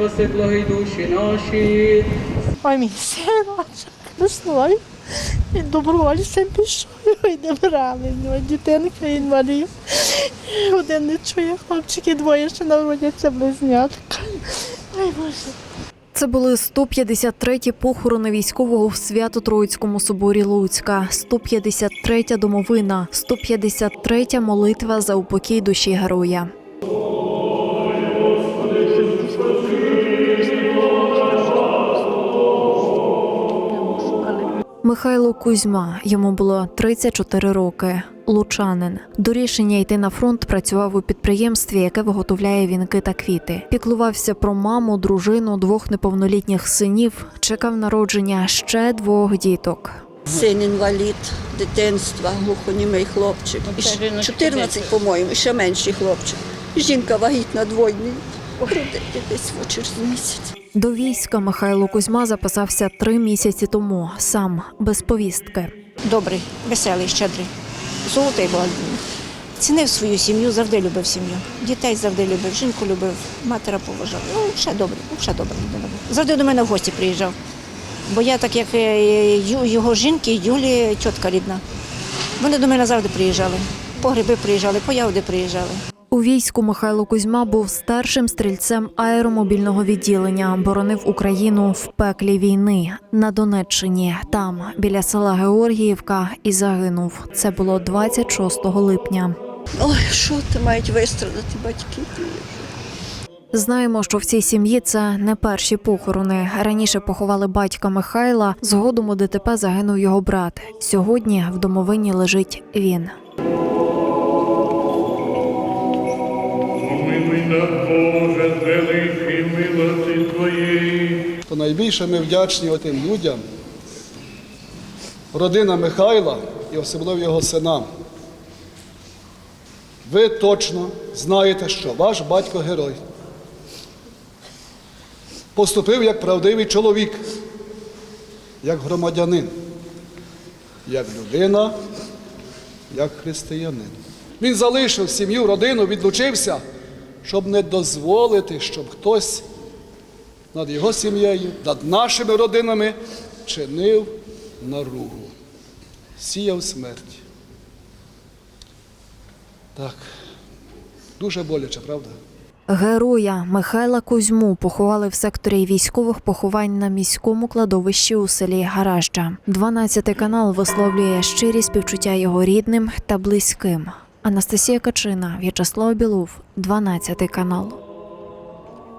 спаси благі душі наші. Ой, мій синочок, весною. Він добровольцем пішов, ой, не брали дитинка інвалід. Один не чує, хлопчики двоє ще народяться близнятка. Ой, Боже. Це були 153-ті похорони військового в Свято-Троїцькому соборі Луцька, 153-я домовина, 153-я молитва за упокій душі героя. Михайло Кузьма, йому було 34 роки. Лучанин до рішення йти на фронт працював у підприємстві, яке виготовляє вінки та квіти. Піклувався про маму, дружину, двох неповнолітніх синів. Чекав народження ще двох діток. Син інвалід дитинства, глухонімий хлопчик. І 14, по-моєму, ще менший хлопчик. Жінка вагітна двойний. Родити десь во через місяць. До війська Михайло Кузьма записався три місяці тому, сам без повістки. добрий, веселий, щедрий, золотий був. Цінив свою сім'ю, завжди любив сім'ю. Дітей завжди любив, жінку любив, матера поважав. Ну, ще добре, ще добре. Завжди до мене в гості приїжджав. Бо я, так як е, його жінки, Юлі, тітка рідна. Вони до мене завжди приїжджали. По гриби приїжджали, по ягоди приїжджали. У війську Михайло Кузьма був старшим стрільцем аеромобільного відділення. Боронив Україну в пеклі війни на Донеччині. Там, біля села Георгіївка, і загинув. Це було 26 липня. Ой, що ти мають вистрадати батьки? Знаємо, що в цій сім'ї це не перші похорони. Раніше поховали батька Михайла. Згодом у ДТП загинув його брат. Сьогодні в домовині лежить він. То найбільше ми вдячні отим людям, родина Михайла і особливо його синам. Ви точно знаєте, що ваш батько герой поступив як правдивий чоловік, як громадянин, як людина, як християнин. Він залишив сім'ю, родину, відлучився, щоб не дозволити, щоб хтось над його сім'єю, над нашими родинами чинив наругу, сіяв смерть. Так, дуже боляче, правда? Героя Михайла Кузьму поховали в секторі військових поховань на міському кладовищі у селі Гаражджа. 12 канал висловлює щирі співчуття його рідним та близьким. Анастасія Качина, В'ячеслав Білов, 12 канал.